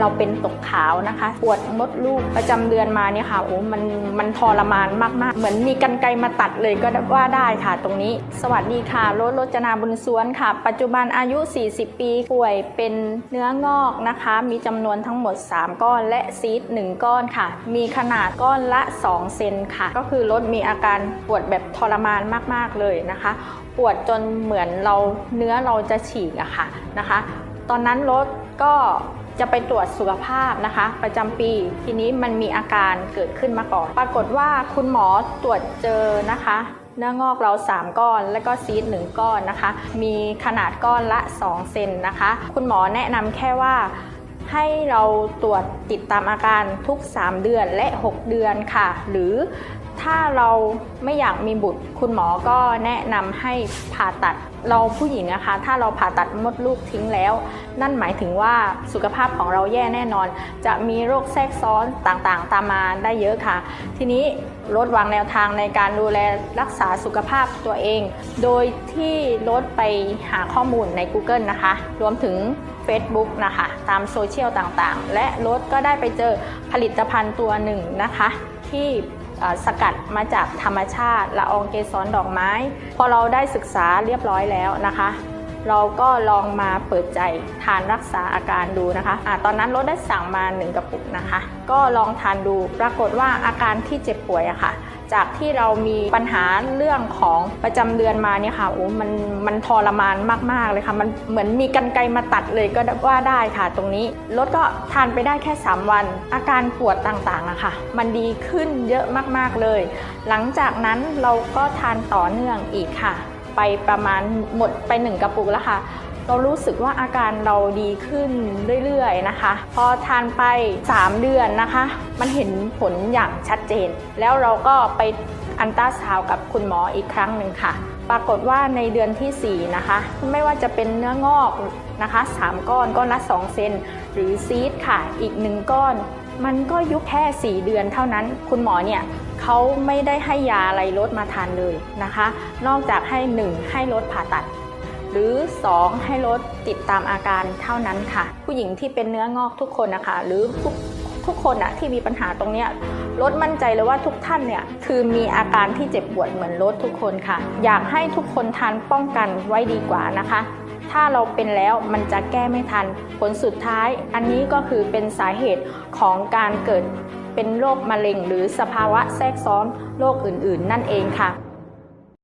เราเป็นตกขาวนะคะ ปวดมดลูกประจำเดือนมาเนี่ยค่ะโอ้มันมันทรมานมากๆ เหมือนมีกันไกรมาตัดเลยก็ว่าได้ค่ะตรงนี้ สวัสดีค่ะรถรจนาบุญสวนค่ะ ปัจจุบันอายุ 40 ปีป่วยเป็นเนื้องอกนะคะ มีจำนวนทั้งหมด 3 ก้อนและซีด1ก้อนค่ะ มีขนาดก้อนละ 2 เซนค่ะ ก็คือรถมีอาการปวดแบบทรมานมากๆเลยนะคะ ปวดจนเหมือนเราเนื้อเราจะฉีกอะค่ะนะคะ ตอนนั้นรถก็ จะไปตรวจสุขภาพนะคะ ประจำปี ทีนี้มันมีอาการเกิดขึ้นมาก่อน ปรากฏว่าคุณหมอตรวจเจอนะคะ เนื้องอกเรา 3 ก้อน แล้วก็ซีด1ก้อนนะคะ มีขนาดก้อนละ 2 เซนนะคะ คุณหมอแนะนำแค่ว่าให้เราตรวจติดตามอาการทุก 3 เดือนและ 6 เดือนค่ะ หรือถ้าเราไม่อยากมีบุตร คุณหมอก็แนะนำให้ผ่าตัดเราผู้หญิงนะคะ ถ้าเราผ่าตัดมดลูกทิ้งแล้ว นั่นหมายถึงว่าสุขภาพของเราแย่แน่นอน จะมีโรคแทรกซ้อนต่างๆ ตามมาได้เยอะค่ะ ทีนี้ลดวางแนวทางในการดูแลรักษาสุขภาพตัวเอง โดยที่ลดไปหาข้อมูลใน Google นะคะ รวมถึง Facebook นะคะ ตามโซเชียลต่างๆ และรถก็ได้ไปเจอผลิตภัณฑ์ตัวหนึ่งนะคะ ที่ สกัดมาจากธรรมชาติละอองเกสรดอกไม้ พอเราได้ศึกษาเรียบร้อยแล้วนะคะ เราก็ลองมาเปิดใจทานรักษาอาการดูนะคะอะตอนนั้นรถได้สั่งมา 1 กระปุกนะคะ ก็ลองทานดูปรากฏว่าอาการที่เจ็บป่วยอะค่ะ จากที่เรามีปัญหาเรื่องของประจำเดือนมาเนี่ยค่ะโอ้มันมันทรมานมากๆเลยค่ะ มันเหมือนมีกันไกรมาตัดเลยก็ว่าได้ค่ะ ตรงนี้รถก็ทานไปได้แค่ 3 วัน อาการปวดต่างๆอะค่ะ มันดีขึ้นเยอะมากๆเลย หลังจากนั้นเราก็ทานต่อเนื่องอีกค่ะ ไปประมาณหมดไปหนึ่งกระปุกแล้วค่ะ เรารู้สึกว่าอาการเราดีขึ้นเรื่อยๆนะคะ พอทานไป 3 เดือนนะคะ มันเห็นผลอย่างชัดเจน แล้วเราก็ไปอันตราซาวกับคุณหมออีกครั้งหนึ่งค่ะ ปรากฏว่าในเดือนทีสี่ 4 นะคะ ไม่ว่าจะเป็นเนื้องอกนะคะ 3 ก้อนก้อนละ 2 เซนหรือซีดค่ะ อีก 1 ก้อน มันก็ยุบแค่ 4 เดือนเท่านั้น คุณหมอเนี่ยเขาไม่ได้ให้ยาอะไรลดมาทานเลยนะคะ นอกจากให้ 1 ให้ลดผ่าตัด หรือ 2 ให้ลดติดตามอาการเท่านั้นค่ะ ผู้หญิงที่เป็นเนื้องอกทุกคนนะคะ หรือทุกทุกคนอะที่มีปัญหาตรงเนี้ยลดมั่นใจเลยว่าทุกท่านเนี่ยคือมีอาการที่เจ็บปวดเหมือนลดทุกคนค่ะ อยากให้ทุกคนทานป้องกันไว้ดีกว่านะคะ ถ้าเราเป็นแล้วมันจะแก้ไม่ทัน ผลสุดท้ายอันนี้ก็คือเป็นสาเหตุของการเกิดเป็นโรคมะเร็ง หรือสภาวะแทรกซ้อนโรคอื่น ๆ นั่นเองค่ะ